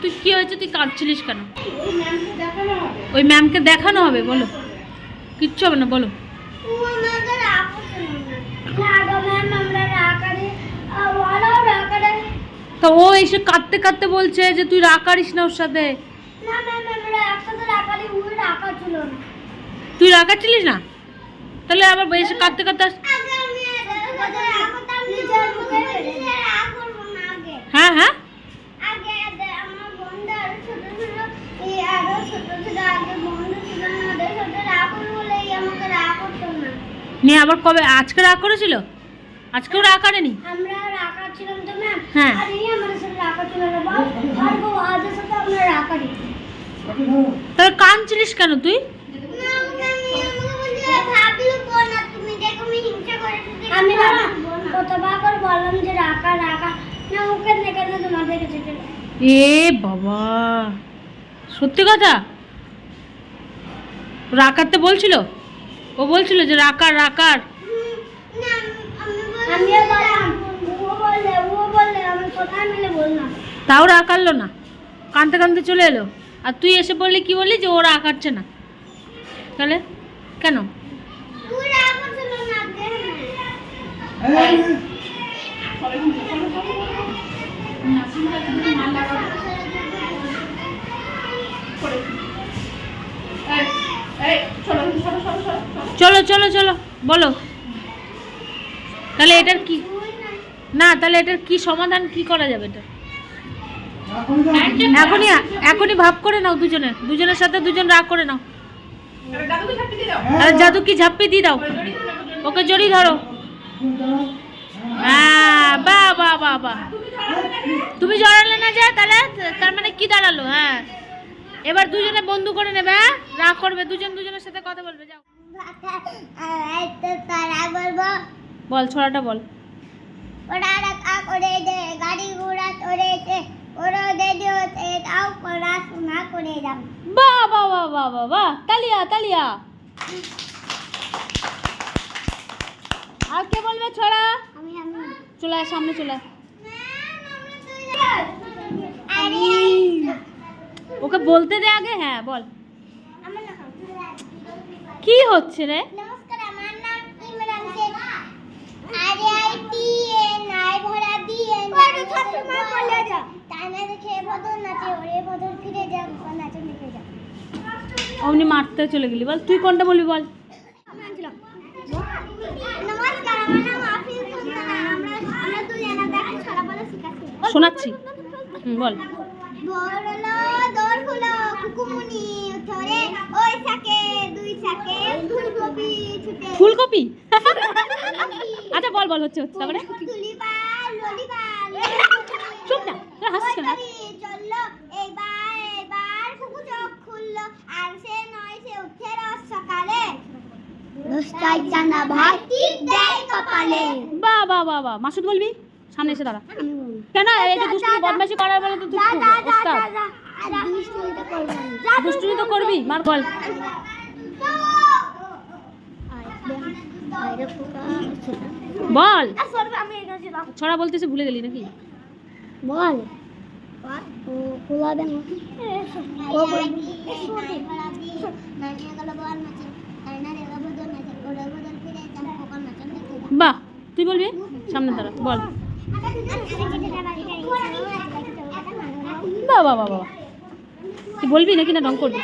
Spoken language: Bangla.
তুই কি হয়েছে? তুই কাঁদছিলিস কেন? ওই ম্যামকে দেখানো হবে। বলো। কিচ্ছু হবে না বলো। তো ও এসে কাঁদতে কাঁদতে বলছে যে তুই রাগ করিস না ওর সাথে। তুই রাগাচ্ছিলিস না? তাহলে আবার এসে কাঁদতে কাঁদতে আস- আগে নিয়ে আবার কবে? আজকে রাগ করেছিল? আজকেও রাগ করেনি? আমরা তো ম্যাম। হ্যাঁ। আর এই আমাদের সাথে রাখা ছিল না বল আর গো আজের সাথে আমরা রাখারি তাহলে কাঁদছিলিস কেন তুই? আমি কতবার করে বললাম যে রাখা রাখা না ওকে দেখে তোমাদের কাছে এ বাবা। সত্যি কথা? রাকারতে বলছিল? ও বলছিল যে রাকার রাকার। তাও রাকারলো না? কানতে কানতে চলে এলো। আর তুই এসে বললি কি বললি যে ও রাকাচ্ছে না? তাহলে কেন? তুই রাগ না চলো চলো চলো বলো। তাহলে এটার কি? না তাহলে এটার কি সমাধান কি করা যাবে এটা? এখনই এখনই ভাব করে নাও দুজনে দুজনের সাথে দুজন রাগ করে নাও। আরে জাদু কি ঝাপ্পি দিয়ে দাও। ওকে জড়ি ধরো হ্যাঁ বা বা বা বা। তুমি জড়ালে না যায় তাহলে তার মানে কি দাঁড়াল? হ্যাঁ। এবার দুজনে বন্ধু করে নেবে হ্যাঁ? রাগ করবে দুজন দুজনের সাথে কথা বলবে যাও। বল ছড়াটা বল। ওরা রাখা করে দে গাড়ি ঘোড়া ওরা তাও পড়াশোনা করে যাও বাহ বাহ বাহ বাহ বাহ। বাহ তালিয়া তালিয়া। আর কে বলবে ছড়া? আমি আমি চলে সামনে চলে আয়। আরে ওকে বলতে দে আগে? হ্যাঁ বল। কি হচ্ছে রে? নমস্কার আমার নাম ইমরান শেখ। আরে আই টি এন আই ভরা দিয়ে আরে সবসময় বলে যা। তানা দেখে বদল নাচে ওরে বদল ফিরে যা নাচে লিখে যা। অমনি মারতে চলে গেলি। বল তুই কোনটা বলবি বল? শোনাচ্ছি। বল। বড়লো দৌড় হলো কুকুমুনি ধরে ওই সাকে দুই সাকে ফুলকপি ছুটে। ফুলকপি? আচ্ছা বল বল হচ্ছে তারপরে? তুলিপাল ললিপাল চুপ না তোরা হাসছিস কেন? চলল এইবার এইবার কুকু চোখ খুললো আর সে নয় সে উঠে রস সকালে। দশটাই জানা ভাই টিপ দেয় কপালে। বাহ বাহ বাহ বাহ মাসুদ বলবি? সামনে এসে দাঁড়া। কেন? এই যে দুষ্টুমি বদমাশি করার বলে তো তুই দুষ্টুমি তো করবি মার বল। বল। ছড়া বলতেছে ভুলে গেলি নাকি? বল। বাহ তুই বলবি? সামনে দাঁড়া বল। বাবা বাবা বাহ তুই বলবি নাকি না রং করবি?